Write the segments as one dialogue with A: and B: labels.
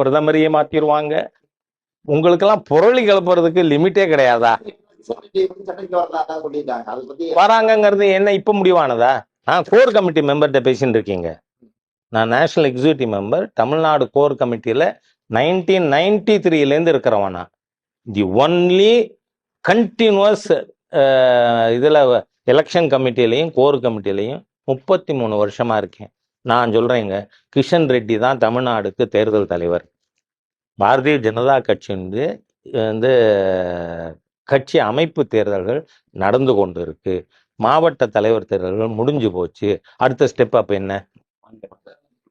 A: பிரதமரையே மாத்திருவாங்க. உங்களுக்கெல்லாம் புரளி கிளப்புறதுக்கு லிமிட்டே கிடையாதா?
B: வராங்கிறது
A: வராங்கங்கிறது என்ன இப்ப முடிவானதா? நான் கோர் கமிட்டி மெம்பர்கிட்ட பேசிட்டு இருக்கீங்க. நான் national executive member Tamil Nadu core கமிட்டியில nineteen ninety த்ரீலேருந்து இருக்கிறவனா தி ஒன்லி கண்டினியூஸ் இதில் எலெக்ஷன் கமிட்டிலையும் கோர் கமிட்டிலையும் முப்பத்தி மூணு வருஷமா இருக்கேன். நான் சொல்றேங்க. கிஷன் ரெட்டி தான் தமிழ்நாடுக்கு தேர்தல் தலைவர். பாரதிய ஜனதா கட்சி வந்து வந்து கட்சி அமைப்பு தேர்தல்கள் நடந்து கொண்டு இருக்கு மாவட்ட தலைவர் தேர்தல்கள் முடிஞ்சு போச்சு. அடுத்த ஸ்டெப் அப்ப என்ன?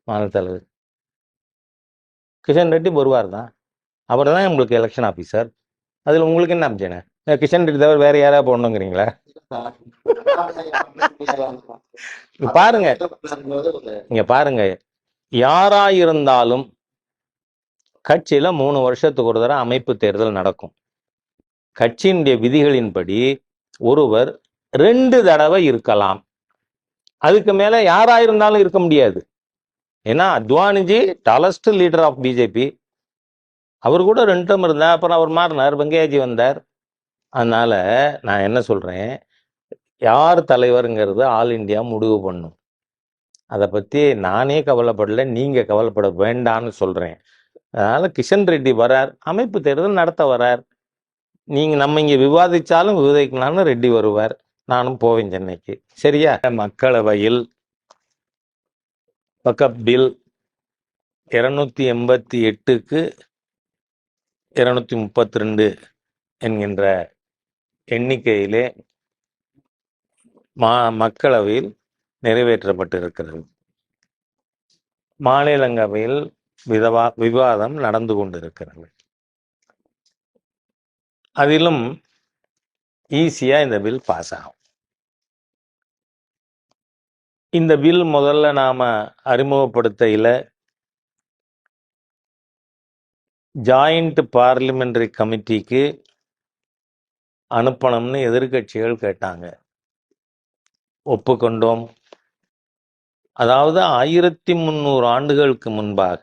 A: மாநில தலைவர். கிஷன் ரெட்டி வருவார் தான். அவர் தான் உங்களுக்கு எலெக்ஷன் ஆஃபீஸர் அதில் உங்களுக்கு என்ன அப்ஜென கிஷன் ரெட்டி தவிர வேற யாராவது போடணுங்கிறீங்களா? பாருங்க. இங்க பாருங்க. யாரா இருந்தாலும் கட்சியில மூணு வருஷத்துக்கு ஒரு தடவை அமைப்பு தேர்தல் நடக்கும். கட்சியினுடைய விதிகளின்படி ஒருவர் ரெண்டு தடவை இருக்கலாம். அதுக்கு மேல யாரா இருந்தாலும் இருக்க முடியாது. ஏன்னா Advaniji tallest leader of BJP அவர் கூட ரெண்டு டம் இருந்தார் அப்புறம் அவர் மாறினார் வெங்கையாஜி வந்தார். அதனால் நான் என்ன சொல்கிறேன் யார் தலைவருங்கிறது ஆல் இந்தியா முடிவு பண்ணும். அதை பற்றி நானே கவலைப்படல நீங்கள் கவலைப்பட வேண்டாம்னு சொல்கிறேன் அதனால் கிஷன் ரெட்டி வரார் அமைப்பு தேர்தல் நடத்த வரார். நீங்கள் நம்ம இங்கே விவாதித்தாலும் விவாதிக்கலாம்னு ரெட்டி வருவார். நானும் போவேன் சென்னைக்கு. சரியா? மக்களவையில் பக்கப் பில் இரநூத்தி எண்பத்தி எட்டுக்கு இரநூத்தி முப்பத்தி ரெண்டு என்கின்ற எண்ணிக்கையிலே மா மக்களவையில் நிறைவேற்றப்பட்டிருக்கிறது. மாநிலங்களவையில் விதவா விவாதம் நடந்து கொண்டிருக்கிறது. அதிலும் ஈஸியா இந்த பில் பாஸ் ஆகும். இந்த பில் முதல்ல நாம அறிமுகப்படுத்தையில ஜாயிண்ட் பார்லிமெண்டரி கமிட்டிக்கு அனுப்பணும்னு எதிர்க்கட்சிகள் கேட்டாங்க. ஒப்புக்கொண்டோம். அதாவது ஆயிரத்தி முந்நூறு ஆண்டுகளுக்கு முன்பாக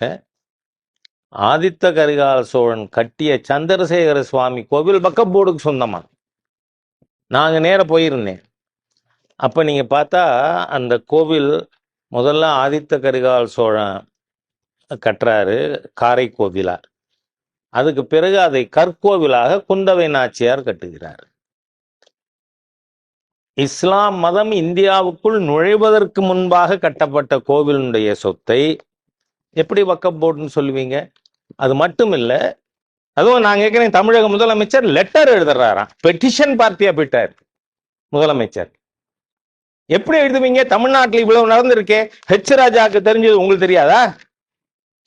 A: ஆதித்த கரிகால சோழன் கட்டிய சந்திரசேகர சுவாமி கோவில் பக்கப்போர்டுக்கு சொந்தமா? நாங்கள் நேர போயிருந்தேன். அப்போ நீங்கள் பார்த்தா அந்த கோவில் முதல்ல ஆதித்த கரிகால சோழன் கட்டுறாரு காரை கோவிலா? அதுக்கு பிறகு அதை கற்கோவிலாக குந்தவை நாச்சியார் கட்டுகிறார். இஸ்லாம் மதம் இந்தியாவுக்குள் நுழைவதற்கு முன்பாக கட்டப்பட்ட கோவிலுடைய சொத்தை எப்படி வக்கப் போர்டுன்னு சொல்லுவீங்க? அது மட்டும் இல்லை அதுவும் நான் ஏற்கனவே தமிழக முதலமைச்சர் லெட்டர் எழுதுறாராம். பெட்டிஷன் பார்ட்டியா போயிட்டார் முதலமைச்சர். எப்படி எழுதுவீங்க? தமிழ்நாட்டில் இவ்வளவு நடந்திருக்கே. ஹெச் ராஜாக்கு தெரிஞ்சது உங்களுக்கு தெரியாதா?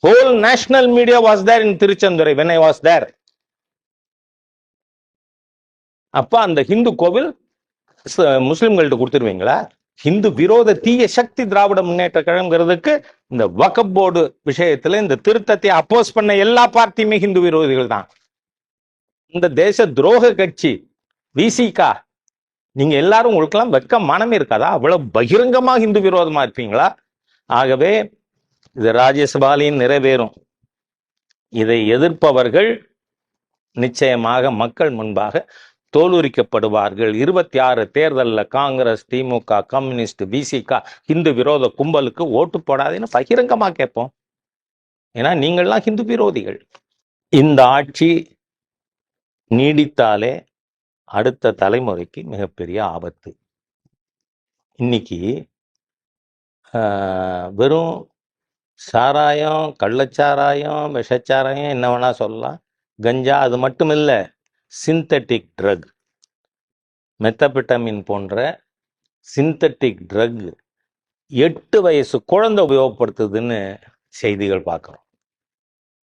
A: Whole national media was there in Thiruchendurai when I was there அப்ப அந்த ஹிந்து கோவில் ச- முஸ்லிம்கள்ட்ட கொடுத்துருவீங்களா? ஹிந்து விரோத தீய சக்தி திராவிட முன்னேற்ற கழகங்கிறதுக்கு இந்த வக்கப் போர்டு விஷயத்துல இந்த திருத்தத்தை அப்போஸ் பண்ண எல்லா பார்ட்டியுமே ஹிந்து விரோதிகள் தான். இந்த தேச துரோக கட்சி விசிகா நீங்க எல்லாரும் உங்களுக்கெல்லாம் வெக்க மனமே இருக்காதா? அவ்வளவு பகிரங்கமா ஹிந்து விரோதமா இருப்பீங்களா? ஆகவே இது ராஜ்யசபாலையும் நிறைவேறும். இதை எதிர்ப்பவர்கள் நிச்சயமாக மக்கள் முன்பாக தோலுரிக்கப்படுவார்கள். இருபத்தி ஆறு தேர்தலில் காங்கிரஸ் திமுக கம்யூனிஸ்ட் பிசிக ஹிந்து விரோத கும்பலுக்கு ஓட்டு போடாதேன்னு பகிரங்கமாக கேட்போம். ஏன்னா நீங்கள்லாம் ஹிந்து விரோதிகள். இந்த ஆட்சி நீடித்தாலே அடுத்த தலைமுறைக்கு மிகப்பெரிய ஆபத்து. இன்னைக்கு வெறும் சாராயம் கள்ளச்சாராயம் விஷச்சாராயம் என்ன வேணால் சொல்லலாம். கஞ்சா அது மட்டும் இல்லை சிந்தட்டிக் ட்ரக் மெத்தபிட்டமின் போன்ற சிந்தட்டிக் ட்ரக் எட்டு வயசு குழந்தை உபயோகப்படுத்துதுன்னு செய்திகள் பார்க்குறோம்.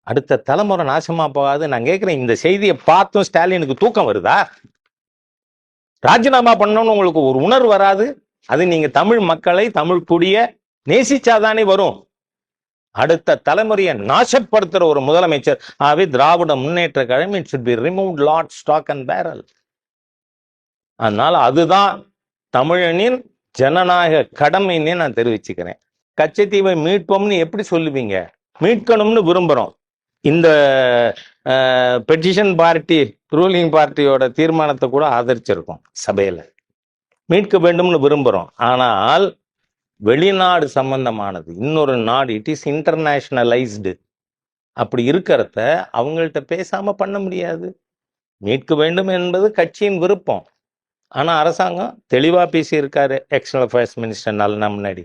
A: அடுத்த தலைமுறை நாசமா போகாது. நான் கேட்குறேன் இந்த செய்தியை பார்த்தும் ஸ்டாலினுக்கு தூக்கம் வருதா? ராஜினாமா பண்ணணும்னு உங்களுக்கு ஒரு உணர்வு வராது. அது நீங்க தமிழ் மக்களை தமிழ் குடிய நேசிச்சாதானே வரும். அடுத்த தலைமுறையை நாசப்படுத்துற ஒரு முதலமைச்சர் ஆகவே Dravida Munnetra Kazhagam it be remove removed lock stock and barrel அதனால அதுதான் தமிழனின் ஜனநாயக கடமைன்னு நான் தெரிவிச்சுக்கிறேன். கச்சத்தீவை மீட்போம்னு எப்படி சொல்லுவீங்க? மீட்கணும்னு விரும்புறோம். இந்த பெட்டிஷன் பார்ட்டி ரூலிங் பார்ட்டியோட தீர்மானத்தை கூட ஆதரிச்சிருக்கோம் சபையில். மீட்க வேண்டும்னு விரும்புகிறோம் ஆனால் வெளிநாடு சம்பந்தமானது. இன்னொரு நாடு இட் இஸ் இன்டர்நேஷனலைஸ்டு அப்படி இருக்கிறத அவங்கள்ட்ட பேசாம பண்ண முடியாது. மீட்க வேண்டும் என்பது கட்சியின் விருப்பம். ஆனா அரசாங்கம் தெளிவா பேசியிருக்காரு எக்ஸ்டர்னல் அஃபேர்ஸ் மினிஸ்டர் நல்ல முன்னாடி.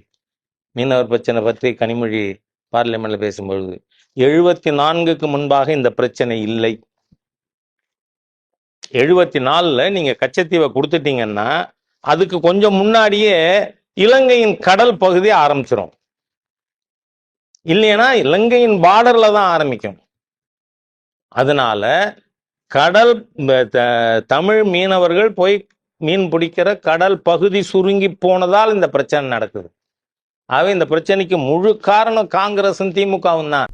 A: மீனவர் பிரச்சனை பற்றி கனிமொழி பார்லிமெண்ட்ல பேசும்பொழுது எழுபத்தி நான்குக்கு முன்பாக இந்த பிரச்சனை இல்லை. எழுபத்தி நாலுல நீங்க கச்சத்தீவை கொடுத்துட்டீங்கன்னா அதுக்கு கொஞ்சம் முன்னாடியே இலங்கையின் கடல் பகுதி ஆரம்பிச்சிரும். இல்லைன்னா இலங்கையின் பார்டர்ல தான் ஆரம்பிக்கும். அதனால கடல் த- தமிழ் மீனவர்கள் போய் மீன் பிடிக்கிற கடல் பகுதி சுருங்கி போனதால் இந்த பிரச்சனை நடக்குது. ஆகவே இந்த பிரச்சனைக்கு முழு காரணம் காங்கிரசும் திமுகவும் தான்.